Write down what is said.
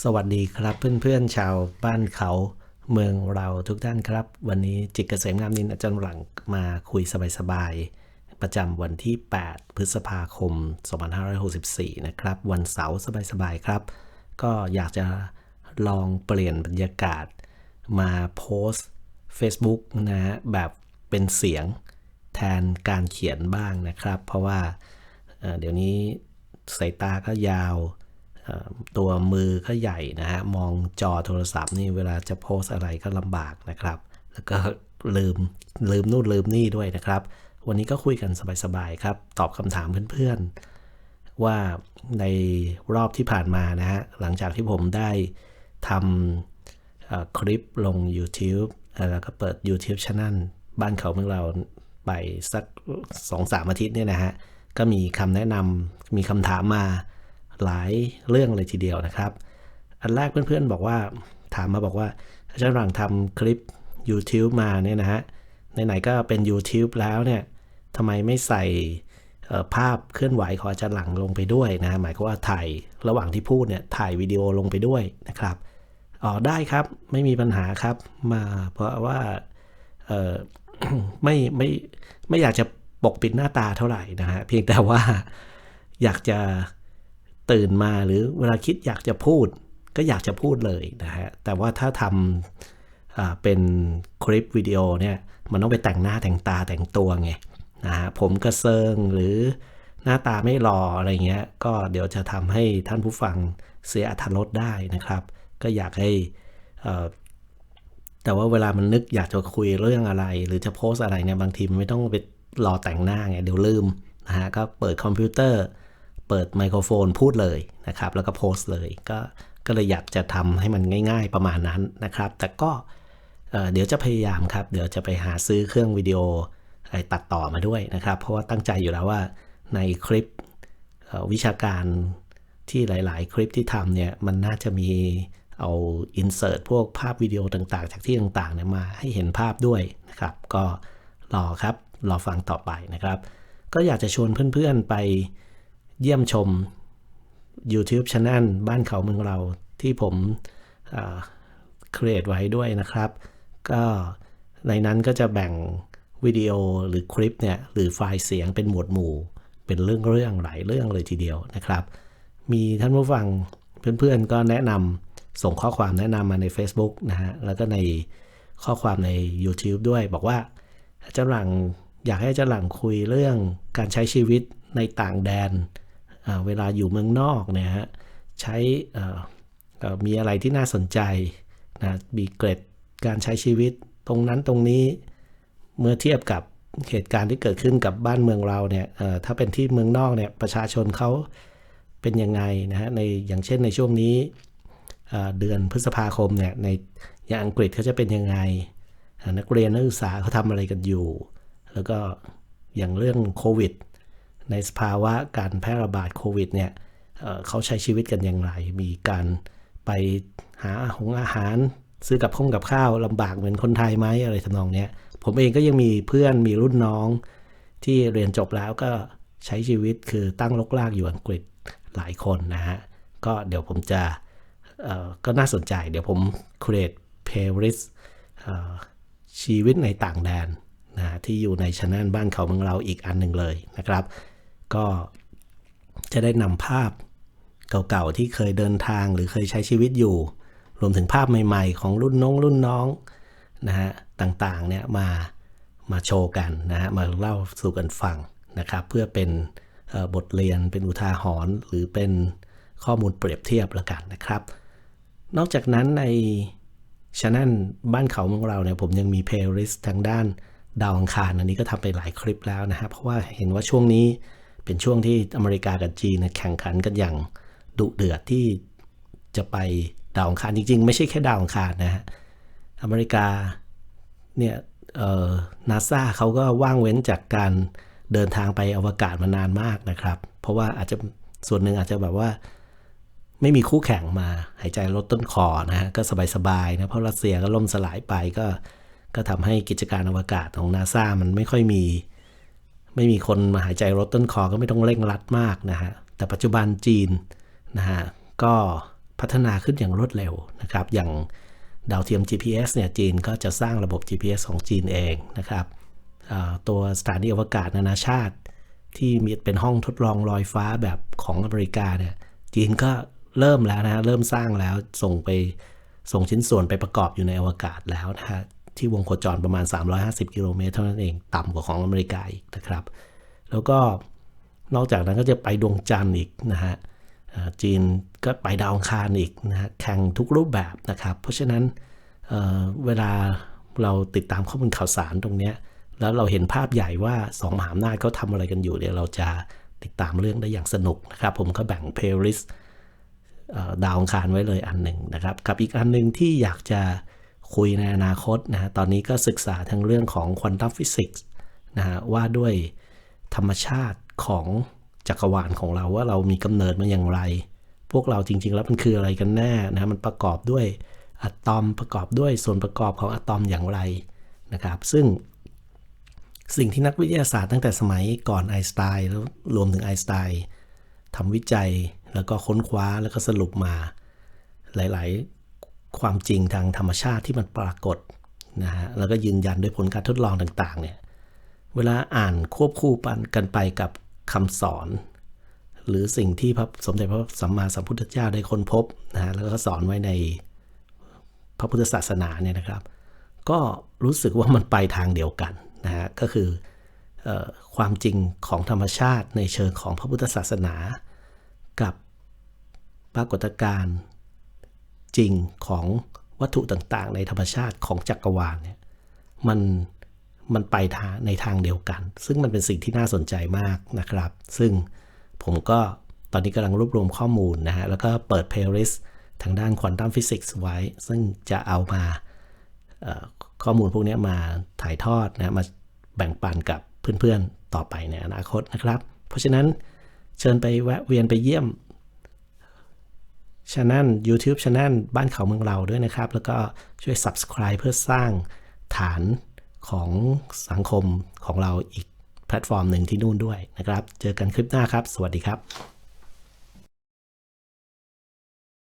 สวัสดีครับเพื่อนๆชาวบ้านเขาเมืองเราทุกท่านครับ วันนี้จิตเกษมงามนินอาจารย์หลังมาคุยสบายๆประจำวันที่ 8 พฤษภาคม 2564 นะครับ วันเสาร์สบายๆครับ ก็อยากจะลองเปลี่ยนบรรยากาศมาโพสต์ Facebook นะฮะแบบเป็นเสียงแทนการเขียนบ้างนะครับ เพราะว่าเดี๋ยวนี้สายตาก็ยาว ตัวมือก็ใหญ่นะฮะ มองจอโทรศัพท์นี่เวลาจะโพสอะไรก็ลำบากนะครับ แล้วก็ลืมลืมนู่นลืมนี่ด้วยนะครับ วันนี้ก็คุยกันสบายๆครับ ตอบคำถามเพื่อนๆ ว่าในรอบที่ผ่านมานะฮะ หลังจากที่ผมได้ทำคลิปลง YouTube แล้วก็เปิด YouTube c h a n e l บ้านเขาเมืองเราไปสักสองสามอาทิตย์เนี่ยนะฮะ ก็มีคำแนะนำมีคำถามมา หลายเรื่องเลยทีเดียวนะครับ อันแรกเพื่อนๆบอกว่าถามมาบอกว่าอาจารย์หลังทำคลิป YouTube มาเนี่ยนะฮะไหนๆก็เป็น YouTube แล้วเนี่ยทำไมไม่ใส่ภาพเคลื่อนไหวของอาจารย์หลังลงไปด้วยนะหมายความว่าถ่ายระหว่างที่พูดเนี่ยถ่ายวิดีโอลงไปด้วยนะครับอ๋อได้ครับไม่มีปัญหาครับมาเพราะว่าไม่ไม่ไม่อยากจะปกปิดหน้าตาเท่าไหร่นะฮะเพียงแต่ว่าอยากจะ ตื่นมาหรือเวลาคิดอยากจะพูด ก็อยากจะพูดเลยนะฮะแต่ว่าถ้าทำเป็นคลิปวิดีโอเนี่ยมันต้องไปแต่งหน้าแต่งตาแต่งตัวไงนะฮะผมกระเซิงหรือหน้าตาไม่รออะไรเงี้ย ก็เดี๋ยวจะทำให้ท่านผู้ฟังเสียอรรถรสได้นะครับ ก็อยากให้อ่อแต่ว่าเวลามันนึกอยากจะคุยเรื่องอะไร หรือจะโพสอะไรเนี่ยบางทีมันไม่ต้องไปรอแต่งหน้าไงเดี๋ยวลืมนะฮะก็เปิดคอมพิวเตอร์ เปิดไมโครโฟนพูดเลยนะครับ แล้วก็โพสต์เลยก็ก็เลยอยากจะทำให้มันง่ายๆประมาณนั้นนะครับ แต่ก็เเดี๋ยวจะพยายามครับ เดี๋ยวจะไปหาซื้อเครื่องวิดีโอไอตัดต่อมาด้วยนะครับ เพราะว่าตั้งใจอยู่แล้วว่าในคลิปวิชาการที่หลาย ๆ คลิปที่ทำเนี่ยมันน่าจะมีเอาอินเสิร์ตพวกภาพวิดีโอต่างๆ จากที่ต่างๆเนี่ยมาให้เห็นภาพด้วยนะครับ ก็รอครับ รอฟังต่อไปนะครับ ก็อยากจะชวนเพื่อนๆไป เยี่ยมชม YouTube c h a n e l บ้านเขาเมืองเราที่ผมครีเอทไว้ด้วยนะครับ ก็ในนั้นก็จะแบ่งวิดีโอหรือคลิปเนี่ยหรือไฟล์เสียงเป็นหมวดหมู่ เป็นเรื่องเรื่องหลายเรื่องเลยทีเดียวนะครับ มีท่านผู้ฟังเพื่อนๆก็แนะนำส่งข้อความแนะนำมาใน Facebook นะฮะแล้วก็ในข้อความใน YouTube ด้วยบอกว่าอาจารย์หลังอยากให้อาจารย์หลังคุยเรื่องการใช้ชีวิตในต่างแดน เวลาอยู่เมืองนอกเนี่ยฮะใช้มีอะไรที่น่าสนใจนะมีเกร็ดการใช้ชีวิตตรงนั้นตรงนี้เมื่อเทียบกับเหตุการณ์ที่เกิดขึ้นกับบ้านเมืองเราเนี่ยถ้าเป็นที่เมืองนอกเนี่ยประชาชนเขาเป็นยังไงนะฮะในอย่างเช่นในช่วงนี้เดือนพฤษภาคมเนี่ยในอย่างอังกฤษเขาจะเป็นยังไง นักเรียนนักศึกษาเขาทำอะไรกันอยู่ แล้วก็อย่างเรื่องโควิด ในสภาวะการแพร่ระบาดโควิดเนี่ยเขาใช้ชีวิตกันอย่างไร มีการไปหาหงอาหาร ซื้อกับข้องกับข้าวลำบากเหมือนคนไทยไหมอะไรทำนองเนี้ยผมเองก็ยังมีเพื่อนมีรุ่นน้องที่เรียนจบแล้วก็ใช้ชีวิตคือตั้งลกลากอยู่อังกฤษหลายคนนะฮะ ก็เดี๋ยวผมจะก็น่าสนใจ เดี๋ยวผม create playlist ชีวิตในต่างแดนนะฮะที่อยู่ในช anel บ้านเขาเมืองเราอีกอันหนึ่งเลยนะครับ ก็จะได้นำภาพเก่าๆที่เคยเดินทางหรือเคยใช้ชีวิตอยู่ รวมถึงภาพใหม่ๆ ของรุ่นน้องรุ่นน้องนะฮะต่างๆเนี่ยมามาโชว์กันนะฮะมาเล่าสู่กันฟังนะครับเพื่อเป็นบทเรียนเป็นอุทาหรณ์หรือเป็นข้อมูลเปรียบเทียบละกันนะครับ นอกจากนั้นในช anel บ้านเขาเมืองเราเนี่ยผมยังมีเพลย์ลิสต์ทางด้านดาวอังคารอันนี้ก็ทำไปหลายคลิปแล้วนะฮะเพราะว่าเห็นว่าช่วงนี้ เป็นช่วงที่อเมริกากับจีนแข่งขันกันอย่างดุเดือดที่จะไปดาวอังคารจริง ๆ ไม่ใช่แค่ดาวอังคารนะฮะอเมริกาเนี่ยเอ่อนาซาเขาก็ว่างเว้นจากการเดินทางไปอวกาศมานานมากนะครับ เพราะว่าอาจจะส่วนหนึ่งอาจจะแบบว่า ไม่มีคู่แข่งมาหายใจลดต้นคอนะฮะก็สบายๆนะเพราะรัสเซียก็ล่มสลายไปก็ก็ทำให้กิจการอวกาศของนาซามันไม่ค่อยมี ไม่มีคนมาหายใจลดต้นคอก็ไม่ต้องเร่งรัดมากนะฮะ แต่ปัจจุบันจีนนะฮะก็พัฒนาขึ้นอย่างรวดเร็วนะครับ อย่างดาวเทียม GPS เนี่ยจีนก็จะสร้างระบบ GPS ของจีนเองนะครับตัวสถานีอวกาศนานาชาติ ที่มีเป็นห้องทดลองลอยฟ้าแบบของอเมริกาเนี่ยจีนก็เริ่มแล้วนะฮะเริ่มสร้างแล้วส่งไปส่งชิ้นส่วนไปประกอบอยู่ในอวกาศแล้วนะฮะ ที่วงโคจรประมาณ 350 กิโลเมตรเท่านั้นเอง ต่ำกว่าของอเมริกาอีกนะครับ แล้วก็นอกจากนั้นก็จะไปดวงจันทร์อีกนะฮะจีนก็ไปดาวอังคารอีกนะฮะแข่งทุกรูปแบบนะครับ เพราะฉะนั้นเเวลาเราติดตามข้อมูลข่าวสารตรงนี้ แล้วเราเห็นภาพใหญ่ว่าสองมหาอำนาจเขาทำอะไรกันอยู่เดี๋ยวเราจะติดตามเรื่องได้อย่างสนุกนะครับ ผมก็แบ่งเพลย์ลิสต์ดาวอังคารไว้เลยอันหนึ่งนะครับ กับอีกอันหนึ่งที่อยากจะ คุยในอนาคตนะฮะตอนนี้ก็ศึกษาทั้งเรื่องของควอนตัมฟิสิกส์นะฮะว่าด้วยธรรมชาติของจักรวาลของเราว่าเรามีกำเนิดมาอย่างไร พวกเราจริง ๆ แล้วมันคืออะไรกันแน่นะฮะมันประกอบด้วยอะตอมประกอบด้วยส่วนประกอบของอะตอมอย่างไรนะครับ ซึ่งสิ่งที่นักวิทยาศาสตร์ตั้งแต่สมัยก่อนไอน์สไตน์แล้วรวมถึงไอน์สไตน์ทำวิจัยแล้วก็ค้นคว้าแล้วก็สรุปมา หลาย ความจริงทางธรรมชาติที่มันปรากฏนะฮะแล้วก็ยืนยันด้วยผลการทดลองต่างๆเนี่ยเวลาอ่านควบคู่กันไปกับคำสอน หรือสิ่งที่พระสมเด็จพระสัมมาสัมพุทธเจ้าได้ค้นพบนะฮะแล้วก็สอนไว้ในพระพุทธศาสนาเนี่ยนะครับ ก็รู้สึกว่ามันไปทางเดียวกันนะฮะก็คือเออความจริงของธรรมชาติในเชิงของพระพุทธศาสนา กับปรากฏการณ์ จริงของวัตถุต่างๆ ในธรรมชาติของจักรวาลเนี่ยมันมันไปทางในทางเดียวกัน ซึ่งมันเป็นสิ่งที่น่าสนใจมากนะครับ ซึ่งผมก็ตอนนี้กำลังรวบรวมข้อมูลนะฮะ แล้วก็เปิดเพลย์ลิสต์ทางด้านควอนตัมฟิสิกส์ไว้ ซึ่งจะเอามาข้อมูลพวกนี้มาถ่ายทอดนะมาแบ่งปันกับเพื่อนๆต่อไปในอนาคตนะครับ เพราะฉะนั้นเชิญไปแวะเวียนไปเยี่ยม ช anel YouTube Channel บ้านเขาเมืองเราด้วยนะครับ แล้วก็ช่วย Subscribe เพื่อสร้างฐานของสังคมของเราอีกแพลตฟอร์มหนึ่งที่นู่นด้วยนะครับ เจอกันคลิปหน้าครับ สวัสดีครับ